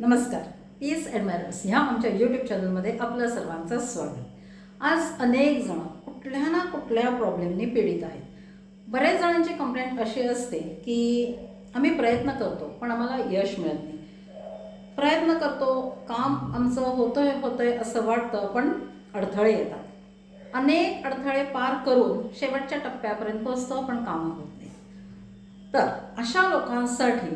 नमस्कार. पीस ॲडमायरर्स ह्या आमच्या यूट्यूब चॅनलमध्ये आपलं सर्वांचं स्वागत. आज अनेक जण कुठल्या ना कुठल्या प्रॉब्लेमने पीडित आहेत. बऱ्याच जणांची कंप्लेंट अशी असते की आम्ही प्रयत्न करतो पण आम्हाला यश मिळत नाही. प्रयत्न करतो काम आमचं होतंय होतंय असं वाटतं पण अडथळे येतात. अनेक अडथळे पार करून शेवटच्या टप्प्यापर्यंत पोचतो पण कामं होत नाही. तर अशा लोकांसाठी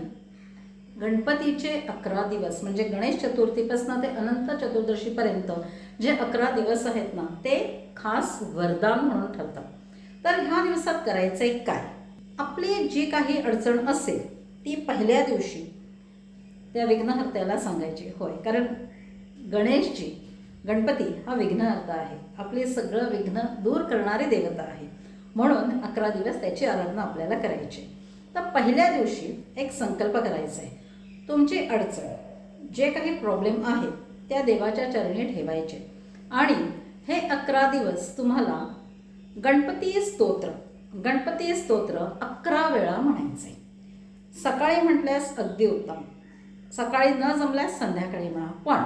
गणपतीचे अकरा दिवस म्हणजे गणेश चतुर्थीपासून ते अनंत चतुर्दशीपर्यंत जे अकरा दिवस आहेत ना ते खास वरदान म्हणून ठरतात. तर ह्या दिवसात करायचे काय? आपली जी काही अडचण असेल ती पहिल्या दिवशी त्या विघ्नहर्त्याला सांगायची. होय कारण गणेशजी गणपती हा विघ्नहर्ता आहे. आपले सगळं विघ्न दूर करणारी देवता आहे. म्हणून अकरा दिवस त्याची आराधना आपल्याला करायची. तर पहिल्या दिवशी एक संकल्प करायचा आहे तुमची अडचण जे काही प्रॉब्लेम आहेत त्या देवाच्या चरणी ठेवायचे. आणि हे अकरा दिवस तुम्हाला गणपती स्तोत्र गणपती स्तोत्र अकरा वेळा म्हणायचे सकाळी म्हटल्यास अगदी उत्तम. सकाळी न जमल्यास संध्याकाळी म्हणा. पण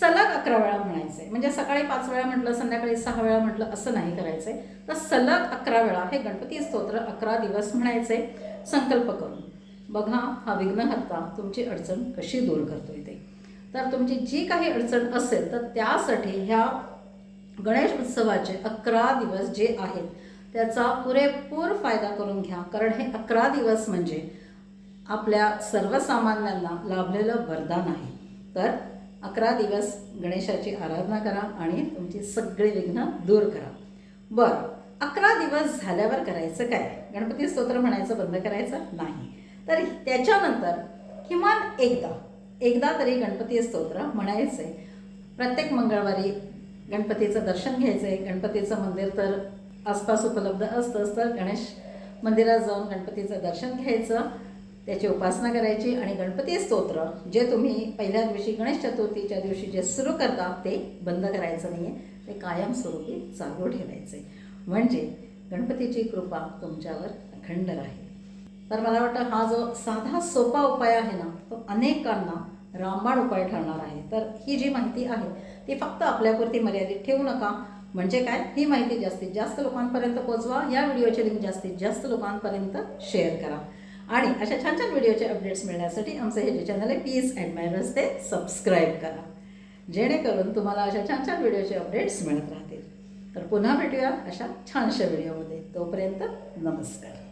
सलग अकरा वेळा म्हणायचे म्हणजे सकाळी पाच वेळा म्हटलं संध्याकाळी सहा वेळा म्हटलं असं नाही करायचंय. तर सलग अकरा वेळा हे गणपती स्तोत्र अकरा दिवस म्हणायचे संकल्प करून. बघा हा विघ्नहर्ता तुमची अडचण कशी दूर करतोय ते. तर तुमची जी काही अडचण असेल तर त्यासाठी ह्या गणेश उत्सवाचे अकरा दिवस जे आहेत त्याचा पुरेपूर फायदा करून घ्या. कारण हे अकरा दिवस म्हणजे आपल्या सर्वसामान्यांना लाभलेलं वरदान आहे. तर अकरा दिवस गणेशाची आराधना करा आणि तुमची सगळी विघ्न दूर करा. बरं अकरा दिवस झाल्यावर करायचं काय? गणपती स्तोत्र म्हणायचं बंद करायचं? नाही. तर त्याच्यानंतर किमान एकदा एकदा तरी गणपती स्तोत्र म्हणायचं आहे प्रत्येक मंगळवारी गणपतीचं दर्शन घ्यायचं आहे गणपतीचं मंदिर तर आसपास उपलब्ध असतंच तर गणेश मंदिरात जाऊन गणपतीचं दर्शन घ्यायचं त्याची उपासना करायची आणि गणपती स्तोत्र जे तुम्ही पहिल्या दिवशी गणेश चतुर्थीच्या दिवशी जे सुरू करता ते बंद करायचं नाही आहे ते कायमस्वरूपी चालू ठेवायचे म्हणजे गणपतीची कृपा तुमच्यावर अखंड राहील. तर मला वाटतं हा जो साधा सोपा उपाय आहे ना तो अनेकांना रामबाण उपाय ठरणार आहे. तर ही जी माहिती आहे ती फक्त आपल्यापुरती मर्यादित ठेवू नका. म्हणजे काय? ही माहिती जास्तीत जास्त लोकांपर्यंत पोचवा. या व्हिडिओची लिंक जास्तीत जास्त लोकांपर्यंत शेअर करा. आणि अशा छान छान व्हिडिओचे अपडेट्स मिळण्यासाठी आमचं हे जे चॅनल आहे पीस अँड मॅनर्स ते सबस्क्राईब करा. जेणेकरून तुम्हाला अशा छान छान व्हिडिओचे अपडेट्स मिळत राहतील. तर पुन्हा भेटूया अशा छानशा व्हिडिओमध्ये. तोपर्यंत नमस्कार.